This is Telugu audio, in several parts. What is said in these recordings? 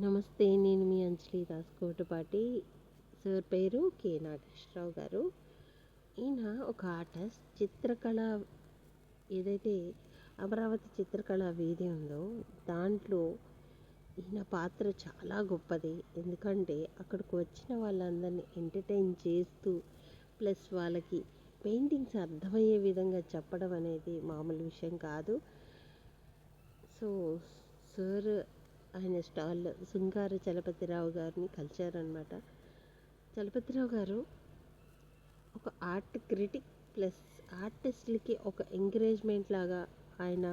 నమస్తే నేను మీ అంజలి దాస్ కోటపాటి. సార్ పేరు కె నాగేశ్వరరావు గారు. ఈయన ఒక ఆర్టిస్ట్ చిత్రకళ ఏదైతే అమరావతి చిత్రకళ వీధి ఉందో దాంట్లో ఈయన పాత్ర చాలా గొప్పది. ఎందుకంటే అక్కడికి వచ్చిన వాళ్ళందరినీ ఎంటర్టైన్ చేస్తూ ప్లస్ వాళ్ళకి పెయింటింగ్స్ అర్థమయ్యే విధంగా చెప్పడం అనేది మామూలు విషయం కాదు. సో సార్ ఆయన స్టాల్ శృంగార చలపతిరావు గారిని కలిశారనమాట చలపతిరావు గారు ఒక ఆర్ట్ క్రిటిక్ ప్లస్ ఆర్టిస్టులకి ఒక ఎంకరేజ్మెంట్ లాగా ఆయన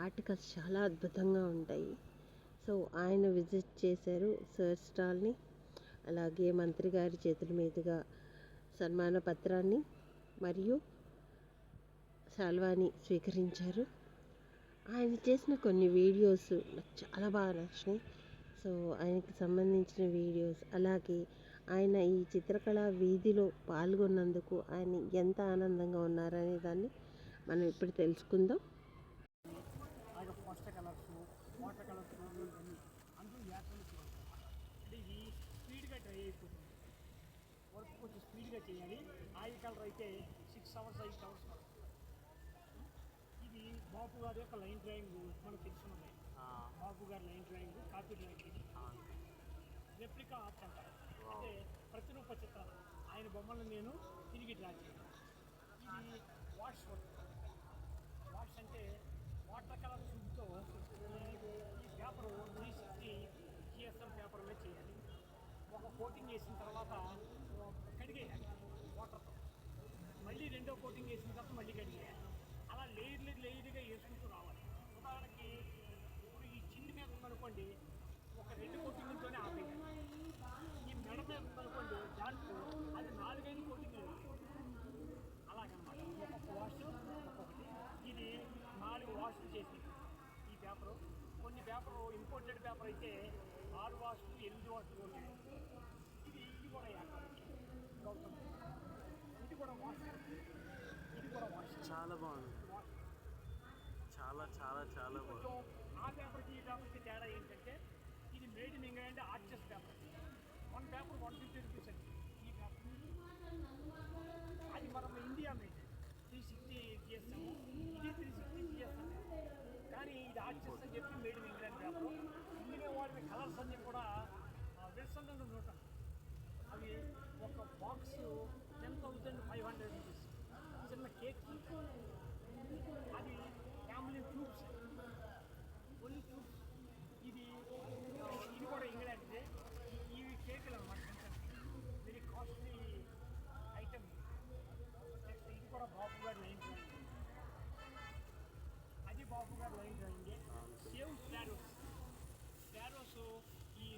ఆర్టికల్స్ చాలా అద్భుతంగా ఉంటాయి. సో ఆయన విజిట్ చేశారు సార్ స్టాల్ని అలాగే మంత్రి గారి చేతుల మీదుగా సన్మాన పత్రాన్ని మరియు శాల్వాని స్వీకరించారు. ఆయన చేసిన కొన్ని వీడియోస్ నాకు చాలా బాగా నచ్చినాయి. సో ఆయనకి సంబంధించిన వీడియోస్ అలాగే ఆయన ఈ చిత్రకళ వీధిలో పాల్గొన్నందుకు ఆయన ఎంత ఆనందంగా ఉన్నారనే దాన్ని మనం ఇప్పుడు తెలుసుకుందాం. స్పీడ్గా డ్రై అయిపోతుంది. వర్క్ కొంచెం స్పీడ్గా చేయాలి. ఆయిల్ కలర్ అయితే సిక్స్ అవర్స్ ఎయిట్ అవర్స్ పడుతుంది బాపు గారి యొక్క లైన్ డ్రాయింగ్ మనకు తెలుసున్నాయి బాపు గారి line drawing copy drawing replica art అంటారు అంటే ప్రతిరూప చిత్రాలు. ఆయన బొమ్మలను నేను తిరిగి డ్రా చేయను. ఇది వాష్ వర్క్. వాష్ అంటే వాటర్ కలర్ ట్యూబ్తో ఈ paper three sixty GSM paper మీద చేయాలి. ఒక కోటింగ్ వేసిన తర్వాత కడిగేయాలి. వాటర్తో. మళ్ళీ రెండో కోటింగ్ వేసిన తర్వాత మళ్ళీ కడిగేయాలి. లేయర్లు లేయర్గా వేసుకుంటూ రావాలి. ఉదాహరణకి ఇప్పుడు ఈ చిన్న మీద ఉందనుకోండి ఒక రెండు కోటింగ్లతోనే ఆపేయాలి. ఈ మెడ మీద ఉందనుకోండి దాంట్లో అది నాలుగైదు కోటింగ్లు అలాగనమాట. ఒక వాష్ ఇది నాలుగు వాష్లు చేసి ఈ పేపరు కొన్ని పేపరు ఇంపోర్టెడ్ పేపర్ అయితే ఆరు వాష్లు ఎనిమిది వాష్లు ఉంటాయి. ఇది ఇది కూడా యాక్టర్ గౌతమ్ ఇది కూడా వాష్ ఇది కూడా వాష్ చాలా బాగుంది వాష్ చాలా చాలా ఆ పేపర్కి ఈ పేపర్కి తేడా ఏంటంటే ఇది made in England Arches paper one paper one fifty rupees అండి. ఈ పేపర్ అది మనం India made three sixty GSM ఇది త్రీ సిక్స్టీ జిఎస్ఎం కానీ ఇది ఆర్చెస్ అని చెప్పి made in England paper India వాడిన కలర్స్ అన్నీ కూడా వెస్టర్న్ నోట్ అవి ఒక box ten thousand five hundred